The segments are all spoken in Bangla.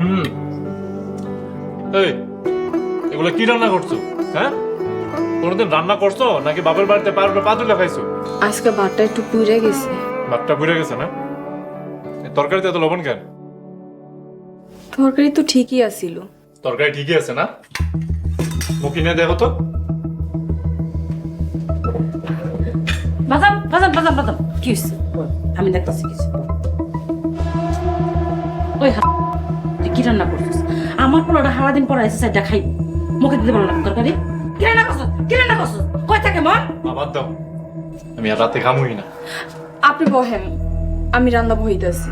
হুম। এই এগুলো কি রান্না করছ? হ্যাঁ? কোনোদিন রান্না করছ? নাকি বাপের বাড়িতে পার পা তুলে খাইছো? আজকে ভাতটা একটু পুড়ে গেছে। ভাতটা পুড়ে গেছে না? তরকারিতে এত লবণ কেন? তরকারি তো ঠিকই আছিল। তরকারি ঠিকই আছে না? মুখি নিয়ে দেখো তো। বাজান বাজান বাজান বাজান। কি হয়েছে আমি দেখতেছি কিছু। রান্না করছিস? আমার পোলাটা হারা দিন পরে এসে সাইডটা খাই। মুখে দিতে পারলাম না তরকারি? কি রান্না করছিস কি রান্না করছিস কয় থাকে মন দাও। আমি আর রাতে খামুই না। আপনি বহেন আমি রান্না বহিতেছি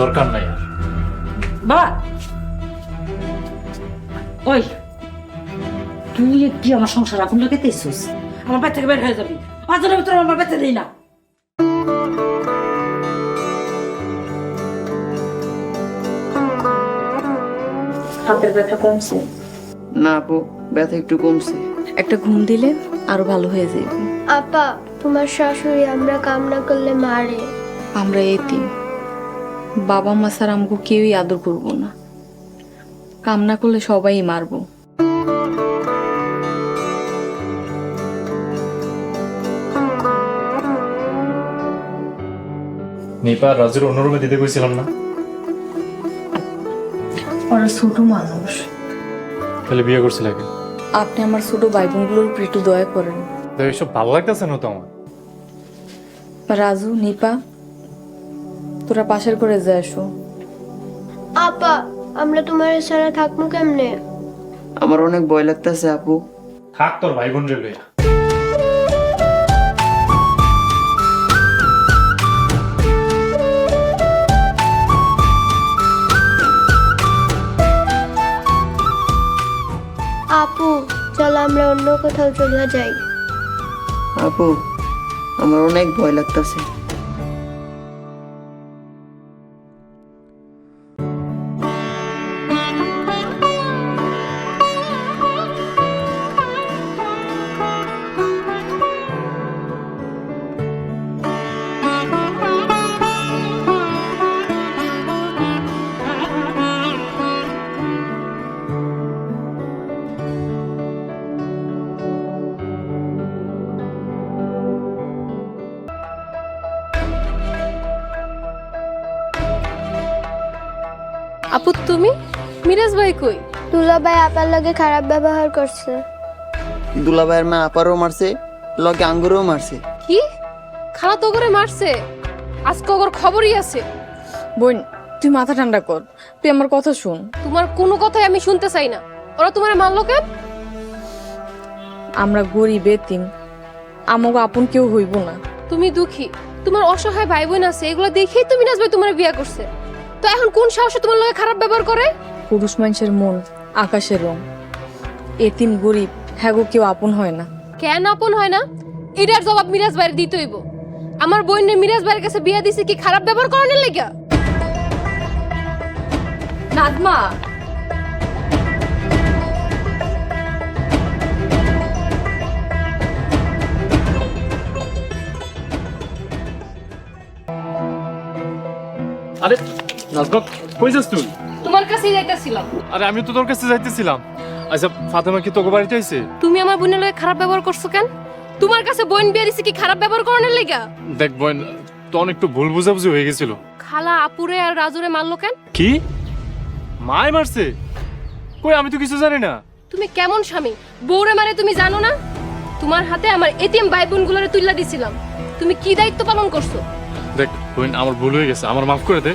দরকার নাই আর। বাবা! ওই তুই কি আমার সংসার আগুন লাগাইতেছিস আমার বাড়ি থেকে বের হয়ে যাবি। পাঁচ জনের ভিতরে আমার বেঁচে দিই না। হাতের ব্যথা কমছে। না আপু ব্যথা একটু কমছে। একটা ঘুম দিলে আরও ভালো হয়ে যাবে আপা তোমার শাশুড়ি আমরা কাম না করলে মারে। আমরা এতিম। বাবা মা স্যার আমাকে কেউই আদর করব না। কামনা করলে সবাই মারবো। নিপা রাজুর অন্যরূপে দিতে কইছিলাম না। ওরা ছোট মানুষ। তাহলে বিয়ে করছিল আগে আপনি আমার ছোট ভাই বোনগুলোর উপর একটু দয়া করেন। দেখ এসব ভালো লাগতেছে না তো আমার রাজু নিপা তোরা পাশের করে যা আসো আপা আমরা তোমার ছাড়া থাকব কেমনে? আমার অনেক ভয় লাগতেছে আপু। থাক তোর ভাই বোন রে লইয়া আমরা অন্য কোথাও চলে যাই। আপু আমার অনেক ভয় লাগতেছে। তুমি? মিরাজ ভাই কই? দুলা ভাই আপার লগে খারাপ ব্যবহার করছে। দুলাভাইয়ের মা আপারও মারছে লগে আঙ্গুরও মারছে। কি? খালা তো করে মারছে। আজকে ওর খবরই আছে। বোন তুই মাথা ঠান্ডা কর। তুই আমার কথা শুন। তোমার কোনো কথাই আমি শুনতে চাই না। ওরা তোমার মারলো কেন? আমরা গরিব এতিম। আমাকে আপন কেউ হইব না। তুমি দুঃখী। তোমার অসহায় ভাই বোন আছে এগুলো দেখেই তো মিরাজ ভাই তোমার বিয়ে করছে। তো এখন কোন সাহসে তোমার লগে খারাপ ব্যবহার করে? পুরুষ মানুষের মন আকাশের রং। এতিম গরিব হ্যাঁ গো কেউ আপন হয় না। কেন আপন হয় না? এটার জবাব মিরাজ ভাইয়ের দিতে হইব। আমার বোনের মিরাজ ভাইয়ের কাছে বিয়া দিছে কি খারাপ ব্যবহার করানোর লেগা? নাজমা! আরে নাজমা কই যাস তুই? তোমার কাছেই যাইতেছিলাম। আরে আমি তো তোর কাছে যাইতেছিলাম। আচ্ছা ফাতেমা কি তোকে বাড়িতে আইছে? তুমি আমার বোনের লগে খারাপ ব্যবহার করছ কেন? তোমার কাছে বোন বিয়ে দিছে কি খারাপ ব্যবহার করানোর লেগা? দেখ বোন তখন একটু ভুল বুঝাবুঝি হয়ে গেছিল। খালা আপুরে আর রাজুরে মারলো কেন? কি? মায় মারছে? কই আমি তো কিছু জানি না। তুমি কেমন স্বামী? বউরে মারে তুমি জানো না? তোমার হাতে আমার এতিম ভাই বোনগুলোরে তুইলা দিছিলাম। তুমি কি দায়িত্ব পালন করছ? দেখ বোন আমার ভুল হয়ে গেছে। আমার মাফ করে দে।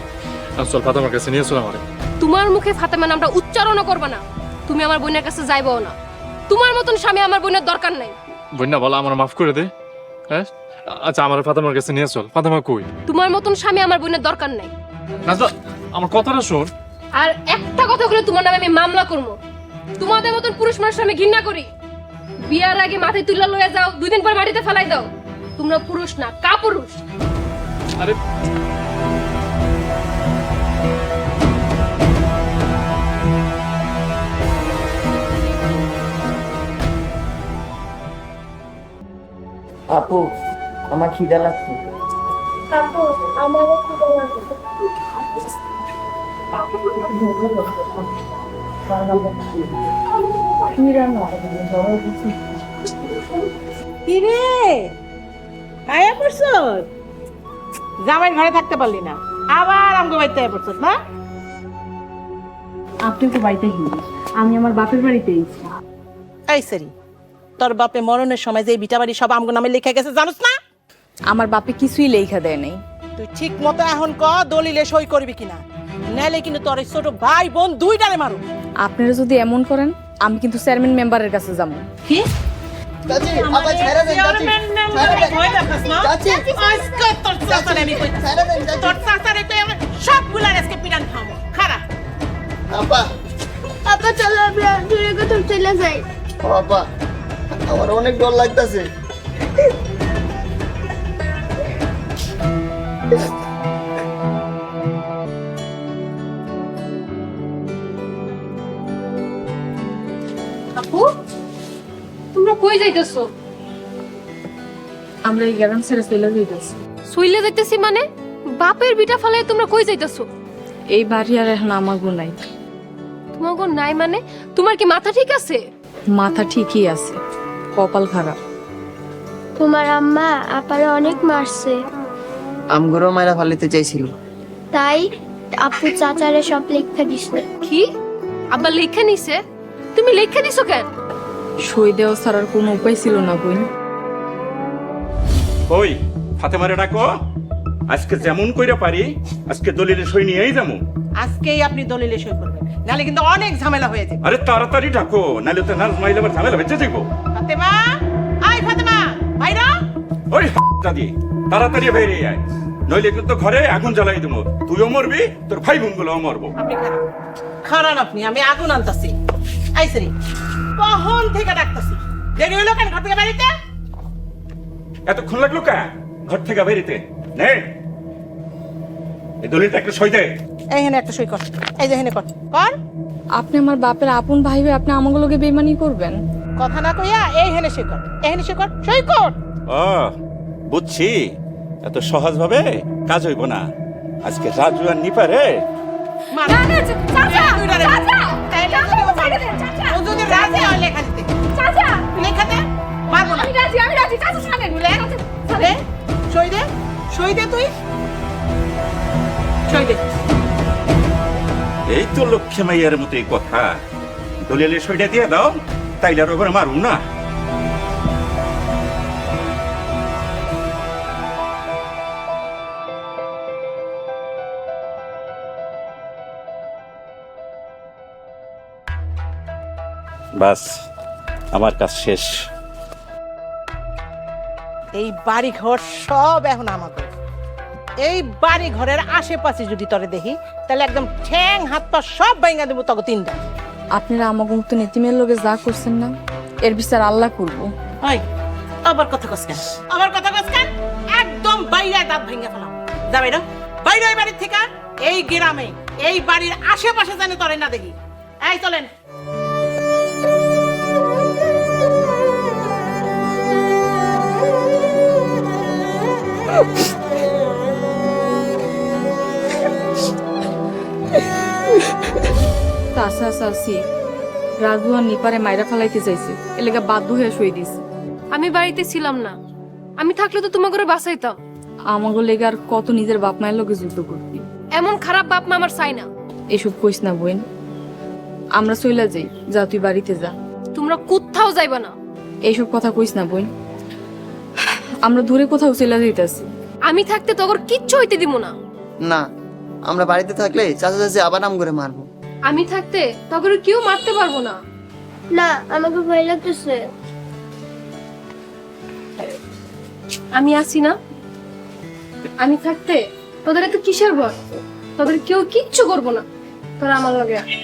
চল ফাতেমার কাছে নিয়ে চল আমারে তোমার মুখে ফাতেমা নামটা উচ্চারণও করবে না। তুমি আমার বোনের কাছে যাইবও না। তোমার মতন স্বামী আমার বোনের দরকার নাই। বোন না বলা আমার মাফ করে দে। হ্যাঁ? আচ্ছা আমার ফাতেমার কাছে নিয়ে চল। ফাতেমা কই? তোমার মতন স্বামী আমার বোনের দরকার নাই। নাজমা আমার কথাটা শোন। আর একটা কথা বলে তোমার নামে আমি মামলা করব। তোমাদের মতন পুরুষ মানুষ আমি ঘৃণা করি। বিয়ার আগে মাথায় তুলা লয়ে যাও দুই দিন পর মাটিতে ফেলাই দাও। তোমরা পুরুষ না কাপুরুষ। আরে আপু আমার খিদা লাগছে। আপু আমারও কিরে? আয়া পড়ছ জামাই ঘরে থাকতে পারলি না। আবার আমগো বাড়িতে আয়া পড়ছ না? আপনি তো বাড়িতে হিন্দি আমি আমার বাপের বাড়িতে এই সেরি। তোর বাপে মরণের সময় যে বিটা বাড়ি সব আমগো নামে লেখা গেছে জানোস না? আমার বাপে কিছুই লেখা দেয় নাই। তুই ঠিক মতো এখন ক দলিলে সই করবি কিনা? নাইলে কিন্তু তোর এই ছোট ভাই বোন দুইটারে মারু আপনারা যদি এমন করেন আমি কিন্তু চেয়ারম্যান মেম্বারের কাছে যাব। কি? চাচি আবার ছেড়ে দেন চাচি। চাচি। আজকে তোর চাচারে আমি কইতাছি। ছেড়ে দেন চাচি। তোর চাচারে কই সবগুলার আজকে পিরান খাব খারাপ আপা। আপা চলো আমরা দূরে কোথাও চলে যাই। ও আপা। আমার অনেক ডর লাগতেছে। আপু তোমরা কই যাইতেছো? আমরা এই গ্রাম ছেড়ে চলে যাইতেছি। সইলে যাইতেছি মানে? বাপের বিটা তোমরা কই যাইতেছো? এই বাড়ি আর এখন নাই। তোমার নাই মানে? তোমার কি মাথা ঠিক আছে? মাথা ঠিকই আছে। কপাল খারাপ তোমার আম্মা আপারে অনেক মারছে। আমগুলো মায়েরা ফালিতে চাইছিল। তাই আপু চাচারে সব লেখা দিছে। কি? আবার লেখা নিছে? তুমি লেখা দিছো কেন? সই দেওয়া ছাড়ার কোনো উপায় ছিল না বোন ওই ফাতেমারে ডাকো। আজকে যেমন কইরা পারি আজকে দলিলে সই নিয়েই যাব আজকেই আপনি দলিলে সই করবেন। নালে কিন্তু অনেক ঝামেলা হয়ে যাবে। আরে তাড়াতাড়ি ডাকো নাহলে তো নাচ মাইলে আবার ঝামেলা বেঁচে যাব ফাতেমা? আই ফাতেমা ভাইরা ওই দাদি তাড়াতাড়ি বেরিয়ে আয়। নইলে কিন্তু ঘরে আগুন জ্বালাই দেবো। তুইও মরবি তোর ভাই বোনগুলো মরবো। আপনি খারাপ। খারান আপনি আমি আগুন আনতাছি। আইসরি কখন থেকে ডাকতাছি? দেরি হইল কেন ঘর থেকে বাড়িতে এতক্ষণ লাগল কা? ঘর থেকে বেরিতে নে। এই দলিলটা একটা সই দে। এইখানে একটা সই কর। এই যে এখানে কর। কর। আপনি আমার বাপের আপন ভাই হয়ে আপনি আমাগুলোকে বেমানি করবেন? কথা না কইয়া এইখানে সই কর এখানে সই কর সই কর ও বুঝছি এত সহজ ভাবে কাজ হইব না আজকে রাজু আর নিপারে হয় এই তো লক্ষ্মী মাইয়ার মতো এই কথা দলিলে সইটা দিয়ে দাও তাইলে আর ওপরে মারুম না। বাস, আমার কাজ শেষ। এই বাড়ি ঘর সব এখন আমাকে এই বাড়ি ঘরের আশেপাশে যদি তরে দেখি, তাহলে একদম ঠ্যাং হাত পা সব ভাঙা দেবো তখন তিনটা। আপনারা আমাকে মতো নেতিমের লোকে যা করছেন না এর বিচার আল্লাহ করব। ওই আবার কথা কস কেন? আবার কথা কস কেন? একদম বাইরে দাঁত ভেঙে ফেলাম যা বাইরে বাইরে এই বাড়ির থেকে এই গ্রামে এই বাড়ির আশেপাশে জানে তরে না দেখি। এই চলেন। চাষা রাজু আর নিপারে মাইরা ফেলাইতে চাইছে। এলাকা বাধ্য হয়ে শুয়ে দিছে। আমি বাড়িতে ছিলাম না। আমি থাকলে তো তোমাকে বাঁচাইতাম। লেগে আর কত নিজের বাপ মায়ের লোকে যুদ্ধ করবি? এমন খারাপ বাপ মা আমার চাই না। এসব কইস না বোন। আমরা চইলা যাই। যা তুই বাড়িতে যা। তোমরা কোথাও যাইবা না। এইসব কথা কইস না বোন। আমরা দূরে কোথাও চলে যাইতাছি। আমি থাকতে তোর কিচ্ছু হইতে দিব না। না আমরা বাড়িতে থাকলে চাচা চাচি আবার নাম করে মারবো। আমি থাকতে তখন কেউ মারতে পারব না। না আমাকে ভয় লাগতেছে। আমি আছি না। আমি থাকতে তোদের একটা কিসের ভয়? তোদের কেউ কিচ্ছু করব না। তোরা আমার লগে আয়।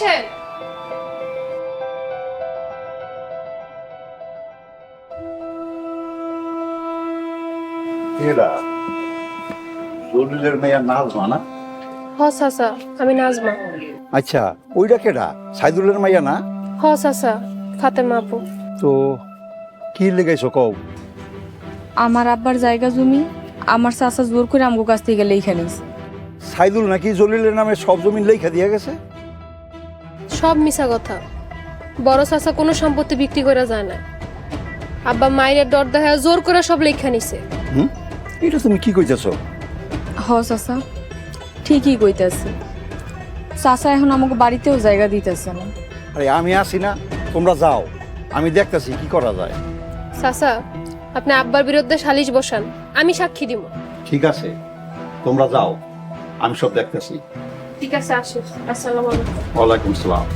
বাইরে এরা জলিলের মেয়া নাজমা না? হ চাচা আমি নাজমা। আচ্ছা ওইটা কেডা? সাইদুলের মাইয়া না? হ চাচা ফাতেমা আপু। তো কি লেগাইছো কও? আমার আব্বার জায়গা জমি আমার চাচা জোর করে আমগো কাছ থেকে লেখা নিছে। সাইদুল নাকি জলিলের নামে সব জমি লেখা দিয়ে গেছে? সব মিশা কথা। বড় চাচা কোনো সম্পত্তি বিক্রি করে যায় না। আব্বা মায়ের ডর দেখা জোর করে সব লেখা নিছে। হুম? এটা তুমি কি কইতেছো? হ চাচা। ঠিকই কইতাছে। চাচা এখন আমাকে বাড়িতেও জায়গা দিতেছে না। আরে আমি আসি না তোমরা যাও। আমি দেখতেছি কি করা যায়। চাচা আপনি আব্বার বিরুদ্ধে সালিশ বসান আমি সাক্ষী দিব ঠিক আছে তোমরা যাও। আমি সব দেখতেছি। ঠিক আছে আসি। আসসালামু আলাইকুম। ওয়ালাইকুম সালাম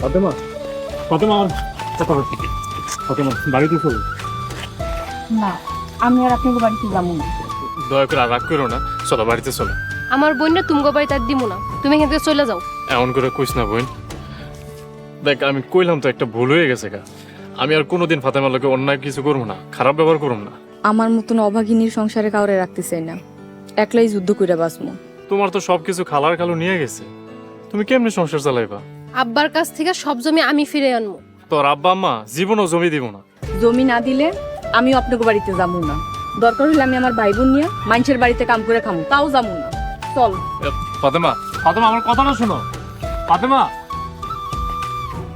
ফাতেমা? ফাতেমা আমার কথা ফাতেমা বাড়িতে চলো না আমি আর আপনাকে বাড়িতে যাব না। দয়া করে আর রাগ করো না। চলো বাড়িতে চলো। আমার বোন তুমগো বাড়ি তার দিব না। তুমি এখান থেকে চলে যাও। এমন করে কইস না বোন। দেখ আমি কইলাম তো একটা ভুল হয়ে গেছে গা। আমি আর কোনোদিন ফাতেমার লোকে অন্যায় কিছু করব না খারাপ ব্যবহার করব না। আমার মতন অভাগিনীর সংসারে কাউরে রাখতে চাই না। একলাই যুদ্ধ কইরা বাঁচবো। তোমার তো সবকিছু খালার খালু নিয়ে গেছে। তুমি কেমনে সংসার চালাইবা? আব্বার কাছ থেকে সব জমি আমি ফিরে আনব। তোর আব্বা আম্মা জীবনও জমি দিব না। জমি না দিলে আমিও আপনাকে বাড়িতে যাব না। দরকার হলে আমি আমার ভাই বোন নিয়ে মানুষের বাড়িতে কাম করে খামো তাও যাব না। চল। ফাতেমা ফাতেমা আমার কথাটা শোনো। ফাতেমা!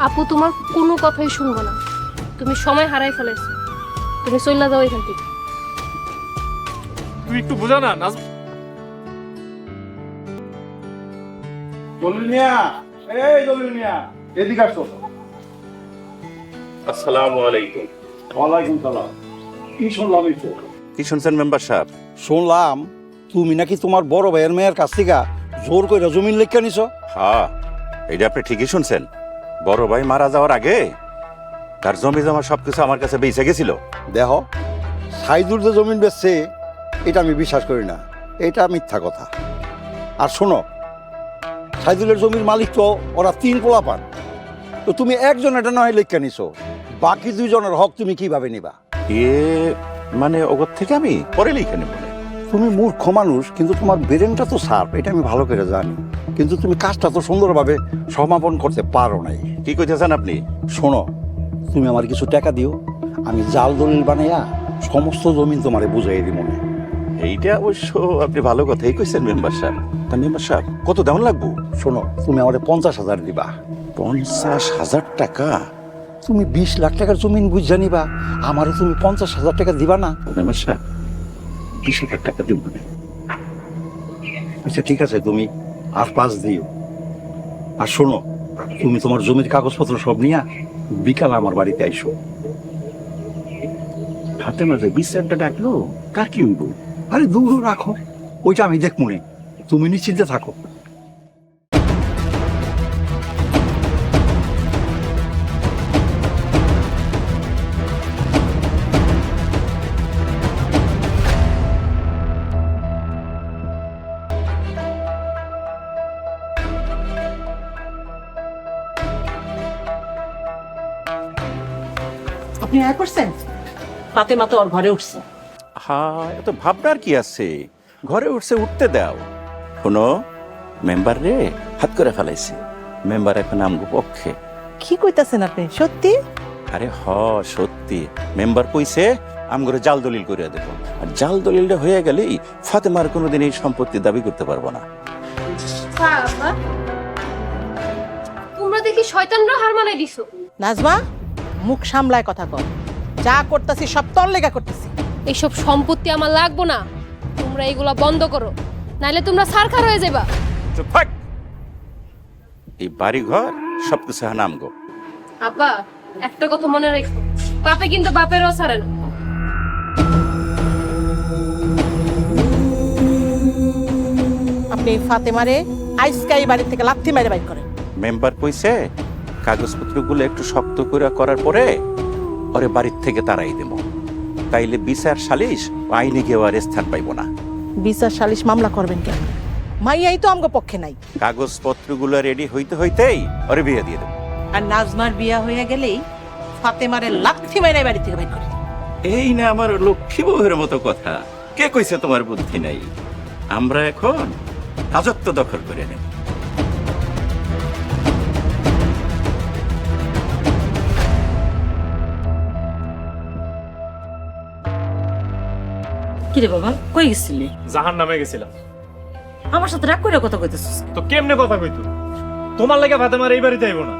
আপু তোমার কোনো কথাই শুনব না। তুমি সময় হারাই ফেলেছো। তুমি চলে যাও এখান থেকে। তুই একটু বোঝা না নাজ দলিল এই দলিল এদিকে আসো। আসসালামু আলাইকুম। ওয়ালাইকুম সালাম। কি শুনলাম এই কি শুনছেন মেম্বার সাহেব? শুনলাম তুমি নাকি তোমার বড় ভাইয়ের মেয়ের কাছ থেকে জোর করে জমিন লেখা নিছো? হ্যাঁ। এটা আপনি ঠিকই শুনছেন। বড় ভাই মারা যাওয়ার আগে তার জমি জমা সবকিছু আমার কাছে বেঁচে গেছিল। দেহ সাইদুর যে জমিন বেচছে এটা আমি বিশ্বাস করি না। এটা মিথ্যা কথা। আর শোনো সাইদুলের জমির মালিক তো ওরা তিন পোলা পান। তো তুমি একজন এটা নয় লেখা নিছো। বাকি দুইজনের হক তুমি কীভাবে নিবা? এ মানে ওগর থেকে আমি পরে লিখে নেব। তুমি মূর্খ মানুষ কিন্তু তোমার ব্রেনটা তো সার্প এটা আমি ভালো করে জানি। কিন্তু তুমি কাজটা তো সুন্দরভাবে সমাপন করতে পারো নাই। কি কইতেছেন আপনি? শোনো তুমি আমার কিছু টাকা দিও আমি জাল দলিল বানাইয়া সমস্ত জমিন তোমারে বুঝাই দিব। মনে এইটা অবশ্য আপনি ভালো কথাই কইছেন মেম্বার সাহেব। তা মেম্বার সাহেব কত দাম লাগবো? শোনো তুমি আমারে পঞ্চাশ হাজার দিবা। পঞ্চাশ হাজার টাকা? তুমি বিশ লাখ টাকার জমিন বুঝা নিবা। আমারে তুমি পঞ্চাশ হাজার টাকা দিবা না। মেম্বার সাহেব বিশ হাজার টাকা দেবো আচ্ছা ঠিক আছে, তুমি আর পাঁচ দিও। আর শোনো, তুমি তোমার জমির কাগজপত্র সব নিয়ে বিকাল আমার বাড়িতে আইসো। হাতে মাঝে বিশ হাজারটা ডাকলো কার কি আরে দূর রাখো, ওইটা আমি দেখ মনে তুমি নিশ্চিন্তে থাকো। আপনি আয় করছেন? ফাতেমা তো ওর ঘরে উঠছে। হ্যাঁ এত ভাবনার কি আছে? ঘরে উঠছে উঠতে দাও। শোনো মেম্বার রে হাত করে ফেলাইছে। মেম্বার এখন আমগো পক্ষে। কি কইতাছেন আপনি? সত্যি? আরে হ সত্যি। মেম্বার কইছে আমগরে জাল দলিল করে দেব। আর জাল দলিলটা হয়ে গেলেই ফাতেমার কোনোদিন এই সম্পত্তি দাবি করতে পারব না। তোমরা দেখি শয়তানরা হার মানাই দিছো। নাজমা? মুখ সামলায় কথা কর যা করতেছি সব তোর লেগা করতেছি। এইসব সম্পত্তি আমার লাগবো না। তোমরা এগুলা বন্ধ করো। নাইলে তোমরা সারখার হয়ে যাবা চুপ থাক। এই বাড়ি ঘর সবকিছু হান আমগো আপা একটা কথা মনে রেখো। বাপে কিন্তু বাপেরও ছাড়ে না। আপনি ফাতেমারে আইসকাই বাড়ি থেকে লাথি মেরে বাইর করেন। মেম্বার কইছে কাগজপত্রগুলো একটু শক্ত করে করার পরে ওরে বাড়ির থেকে তারাই দেব। তাইলে বিচার সালিশ আইনে গিয়ে আর স্থান পাইব না। বিচার সালিশ মামলা করবেন কেন? মাইয়াই তো আমগো পক্ষে নাই। কাগজপত্রগুলো রেডি হইতে হইতেই ওরে বিয়ে দিয়ে দেবো। আর নাজমার বিয়া হয়ে গেলেই ফাতেমারে লাথি মেরে বাড়ি থেকে বের করে। এই না আমার লক্ষ্মী বউয়ের মতো কথা। কে কইছে তোমার বুদ্ধি নাই? আমরা এখন রাজত্ব দখল করে নেব। কি রে বাবা কই গেছিলি? জাহান নামে গেছিলাম। আমার সাথে রাগ করে কথা কইতেছিস তো কেমনে কথা কইতো? তোমার লাগে ফাতেমার এই বাড়িতে আইবো না।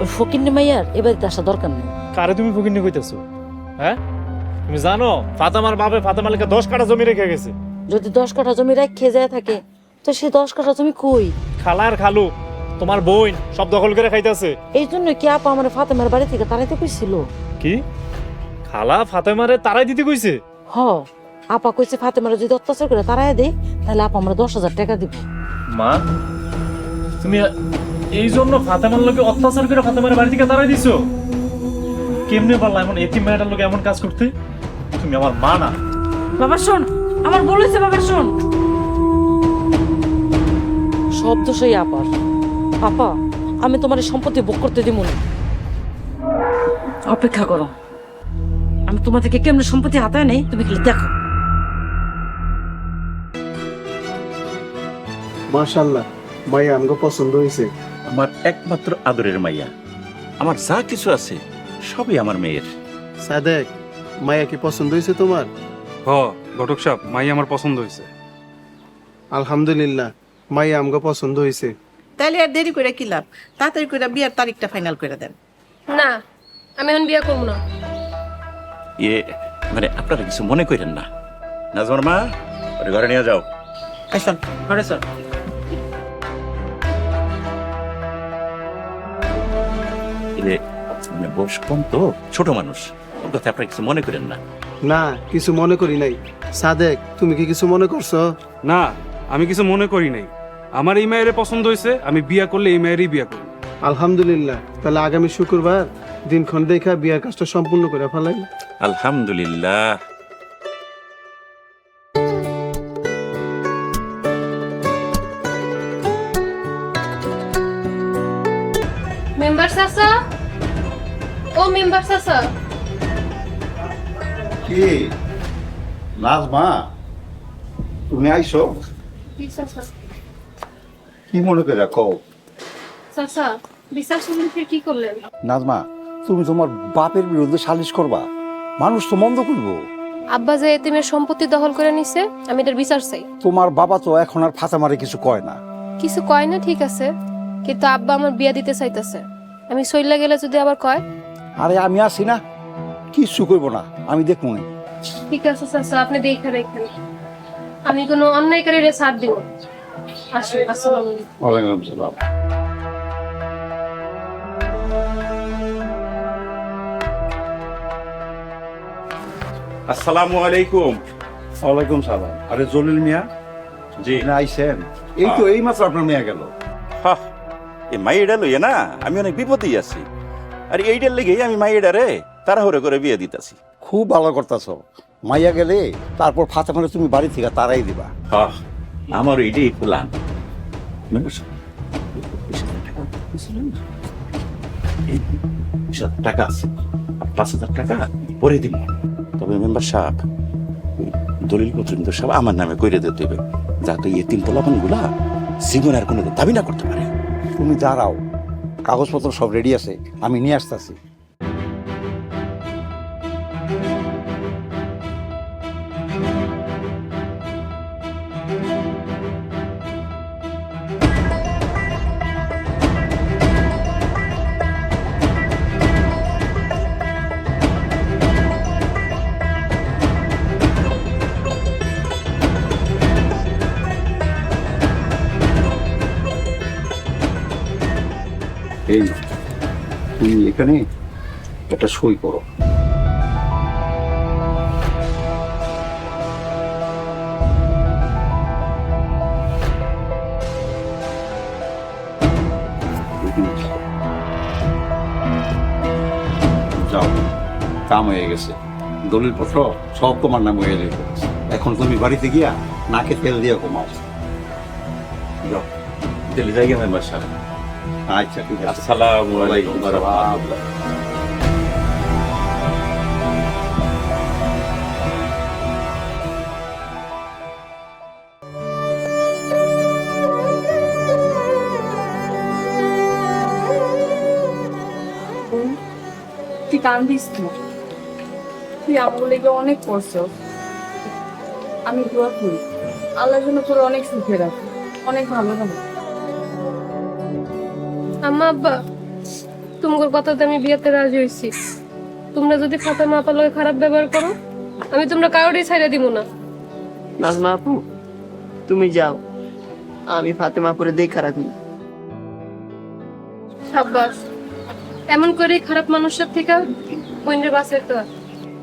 ওই ফকিন্নি মাইয়ার এবার আসা দরকার নেই। কারে তুমি ফকিন্নি কইতেছো? হ্যাঁ? তুমি জানো ফাতেমার বাপে ফাতেমার লেগে দশ কাটা জমি রেখে গেছে। যদি দশ কাঠা জমি রেখে যায় থাকে তো সেই দশ কাঠা জমি কই? খালার খালু তোমার বোন সব দখল করে খাইতেছে। এই জন্য কি আপা আমার ফাতেমার বাড়ি থেকে তারাইতে কইছিল? কি? খালা ফাতেমারে তারাই দিতে কইছে? হ। আপা কইছে ফাতেমারে যদি অত্যাচার করে তারাই দেই তাহলে আপা আমরা দশ হাজার টাকা দিব। মা তুমি এই জন্য ফাতেমার লোকে অত্যাচার করে ফাতেমার বাড়ি থেকে তারাই দিছো? কেমনে পারলা এমন এতিম মেয়েটার লোকে এমন কাজ করতে? তুমি আমার মা না। বাবা শোন আমার বলেছে বাবা শোন। সব দোষই আপার। আপা আমি তোমার এই সম্পত্তি ভোগ করতে দিব না। অপেক্ষা করো। আমি তোমার থেকে কেমন সম্পত্তি হাতায় নেই তুমি খালি দেখো। মাশাল্লাহ মাইয়া আমগো পছন্দ হয়েছে আমার একমাত্র আদরের মাইয়া। আমার যা কিছু আছে সবই আমার মেয়ের। সাদেক মাইয়া কি পছন্দ হয়েছে তোমার? হ ঘটক সাহেব মাই আমার পছন্দ হয়েছে আলহামদুলিল্লাহ মাইয়া আমগো পছন্দ হয়েছে তাইলে আর দেরি করে কি লাভ? তাড়াতাড়ি করে বিয়ার তারিখটা ফাইনাল করে দেন। না আমি এখন বিয়ে করব না। ইয়ে মানে আপনারা কিছু মনে করেন না। নাজমার মা ওরে ঘরে নিয়ে যাও। আসুন ঘরে চল। এলে মানে বয়স কম তো? ছোট মানুষ। ওর কথা আপনার কিছু মনে করেন না। না কিছু মনে করি নাই। সাদেক তুমি কি কিছু মনে করছ? না আমি কিছু মনে করি নাই। আমার এই মায়ের পছন্দ হয়েছে আমি বিয়া করলে এই মায়েরই বিয়া করব। আলহামদুলিল্লাহ। তাহলে আগামী শুক্রবার দিনক্ষণ দেখা বিয়ার কাজটা সম্পূর্ণ করে ফেলাই। আলহামদুলিল্লাহ। কি নাজমা তুমি আইছো কি মনে করে কও? কি করলেন? নাজমা তুমি তোমার বাপের বিরুদ্ধে সালিশ করবা। মানুষ তো মন্দ করব আব্বা যে এতিমের সম্পত্তি দখল করে নিছে আমি এটার বিচার চাই। তোমার বাবা তো এখন আর ফাঁচা মারে কিছু কয় না। কিছু কয় না ঠিক আছে কিন্তু আব্বা আমার বিয়া দিতে চাইতেছে। আমি সইলা গেলে যদি আবার কয়। আরে আমি আসি না। কিচ্ছু করব না আমি দেখব না। ঠিক আছে চাচা আপনি দেখে রেখেন। আমি কোনো অন্যায়কারীরে ছাড় দিব আসুন আসসালামু আলাইকুম ওয়ালাইকুম সালাম আসসালামু আলাইকুম। ওয়ালাইকুম সালাম। আরে জলিল মিয়া? জি। না আইসেন? এই তো এই মাত্র আপনার মেয়ে গেল। হা এই মাইয়েডা লইয়ে না আমি অনেক বিপদেই আছি। আর এইটার লেগেই আমি মাইয়েডারে তাড়াহুড়ো করে বিয়ে দিতেছি। খুব ভালো করতেছ। মাইয়া গেলে তারপর ফাঁচা মারে তুমি বাড়ি থেকে তারাই দিবা। হা আমার এইটাই প্ল্যান টাকা আছে। পাঁচ হাজার টাকা পরে দিব। তবে মেম্বার সাহেব দলিল পত্র কিন্তু সব আমার নামে কইরে দিতে হবে। যাতে এই তিন পোলাপানগুলা জীবন আর কোনো দাবি না করতে পারে। তুমি দাঁড়াও কাগজপত্র সব রেডি আছে আমি নিয়ে আসতেছি। এই তুমি এখানে একটা সই করো। যাও, কাম হয়ে গেছে। দলিল পত্র সব তোমার নাম হয়ে যাবে এখন তুমি বাড়িতে গিয়া নাকে তেল দিয়ে কমাও যাও চলে যাই মেম্বার সাহেব আচ্ছা ঠিক আছে। আসসালামু আলাইকুম আসসালাম। রাহমাতুল্লাহ। তুই কান্দিস না। তুই আমার লেগে অনেক করছ। আমি দোয়া করি। আল্লাহ যেন তোর অনেক সুখে রাখে। অনেক ভালো রাখে আম্মা আব্বা তোমার কথাতে আমি বিয়েতে রাজি হয়েছি। তোমরা যদি ফাতেমা আপার লগে খারাপ ব্যবহার করো। আমি তোমরা কারোরই ছাইড়া দিব না। নাজমা আপু তুমি যাও। আমি ফাতেমা করে দেখা রাখি সাব্বাস এমন করে খারাপ মানুষের থেকে বইনের বাঁচাইতে হয়।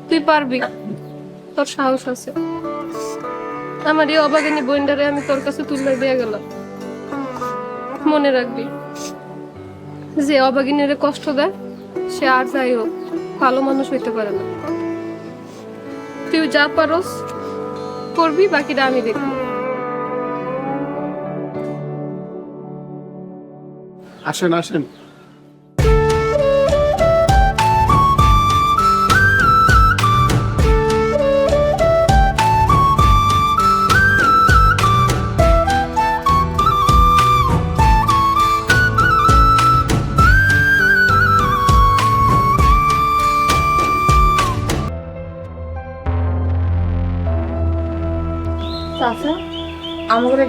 তুই পারবি। তোর সাহস আছে। আমার এই অবাগিনী বইন্ডারে আমি তোর কাছে তুলে দিয়ে গেলাম। মনে রাখবি। যে অভাগিনীরে কষ্ট দেয়, সে আর যাই হোক, ভালো মানুষ হইতে পারে না। তুই যা পারস, করবি, বাকিটা আমি দেখব। আসেন আসেন।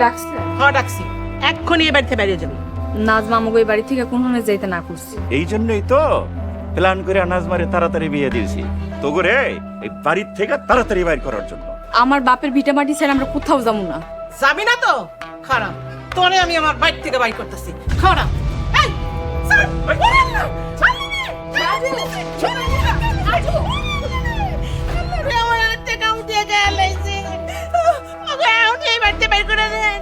ডাকছে হ ডাকছি এক্ষুনি এ বাড়িতে বেরিয়ে যাবি নাজমা আমাকে এই বাড়ি থেকে কোন যাইতে না করছি এই জন্যই তো প্ল্যান করে আনাজ মারে তাড়াতাড়ি বিয়ে দিয়েছি তো করে এই বাড়ির থেকে তাড়াতাড়ি বাইর করার জন্য আমার বাপের ভিটা মাটি ছেড়ে আমরা কোথাও যাব না যাবি না তো খারাপ তোরে আমি আমার বাইক থেকে বাইক করতেছি খারাপ আমার হাত থেকে উঠে গেলাইছে। বাড়িতে বের করে দেন।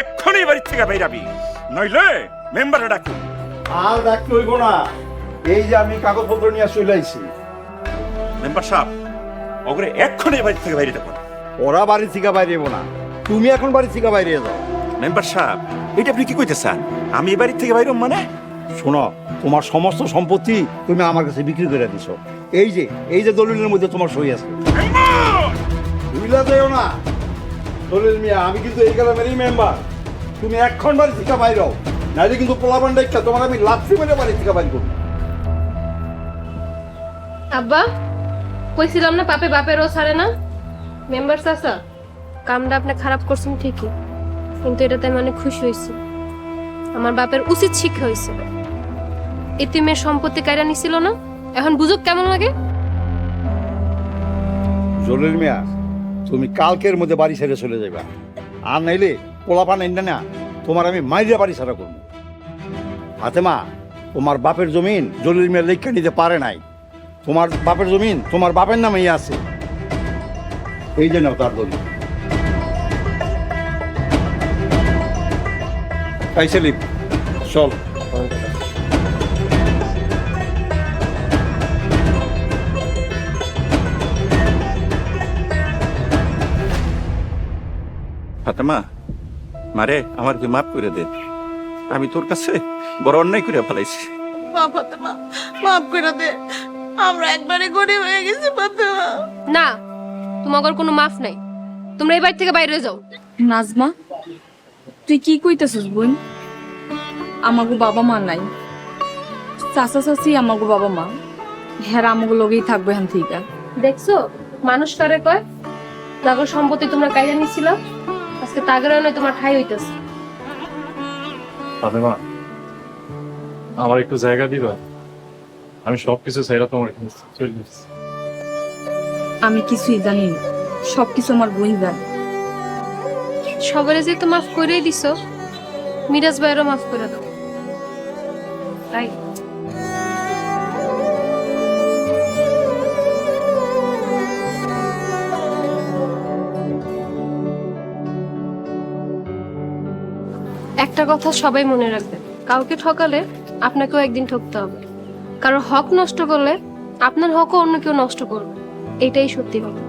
এক্ষুনি বাড়ির থেকে বাইরাবি নইলে মেম্বারে ডাকুন আর ডাকতে হইব না। এই যে আমি কাগজপত্র নিয়ে চলে আইছি। মেম্বার সাহেব ওগরে এক্ষুনি বাড়ি থেকে বাইরে দেখুন ওরা বাড়ি থেকে বাইরে যাব না। তুমি এখন বাড়ি থেকে বাইরে যাও। মেম্বার সাহেব এটা আপনি কি কইতেছেন? আমি এই বাড়ি থেকে বাইরে মানে? শোনো তোমার সমস্ত সম্পত্তি তুমি আমার কাছে বিক্রি করে দিছো। এই যে এই যে দলিলের মধ্যে তোমার সই আছে। যাও না। দলিল মিয়া আমি কিন্তু এই গ্রামেরই মেম্বার তুমি বাড়ি থেকে বাইরে নাইলে কিন্তু ডাইকা তোমার আমি লাথি মেরে বাড়ি থেকে বাইর করব। আব্বা কইছিলাম না পাপে বাপেরও ছাড়ে না? মেম্বার চাচা কামটা আপনি খারাপ করছেন ঠিকই কিন্তু এটাতে আমি অনেক খুশি হয়েছি। আমার বাপের উচিত শিক্ষা হয়েছে। এতিমের সম্পত্তি কায়রা নিছিল না? এখন বুঝুক কেমন লাগে? জলিল মিয়া তুমি কালকের মধ্যে বাড়ি ছেড়ে চলে যাবা আর নাইলে পোলাপান এনে না, তোমার আমি মাইরে বাড়ি ছাড়া করব। হাতে মা তোমার বাপের জমিন জলিল মিয়া লেখা নিতে পারে নাই। তোমার বাপের জমিন তোমার বাপের নামেই আছে। এই জন্য তার দলিল এই সেলিম, চল। ফাতেমা মারে আমার কি মাফ করে দে। আমি তোর কাছে বড় অন্যায় করে ফেলাইছি। মাফ করে দে। আমরা একবারে গরিব হয়ে গেছি ফাতেমা না তোমাদের কোনো মাফ নাই। তোমরা এই বাড়ি থেকে বাইরে যাও। নাজমা তুই কি কইতেছিস বোন? আমাগো বাবা মা নাই। চাচা চাচি আমাগো বাবা মা। হ্যাঁ আমাগো লগেই থাকবে হান থেকে। দেখছ মানুষ কারে কয়? যাগর সম্পত্তি তোমরা কাইরা নিছিল। আজকে তাগের নয় তোমার ঠাই হইতেছে। ফাতেমা আমার একটু জায়গা দিবা? আমি সবকিছু চাইরা তোমার এখানে চলে যাচ্ছি। আমি কিছুই জানি না। সবকিছু আমার বোন জানে সবারে যে তো মাফ করেই দিছো মিরাজ ভাইয়েরও মাফ করে দাও। তাই? একটা কথা সবাই মনে রাখবেন কাউকে ঠকালে আপনাকেও একদিন ঠকতে হবে। কারও হক নষ্ট করলে আপনার হকও অন্য কেউ নষ্ট করবে। এটাই সত্যি কথা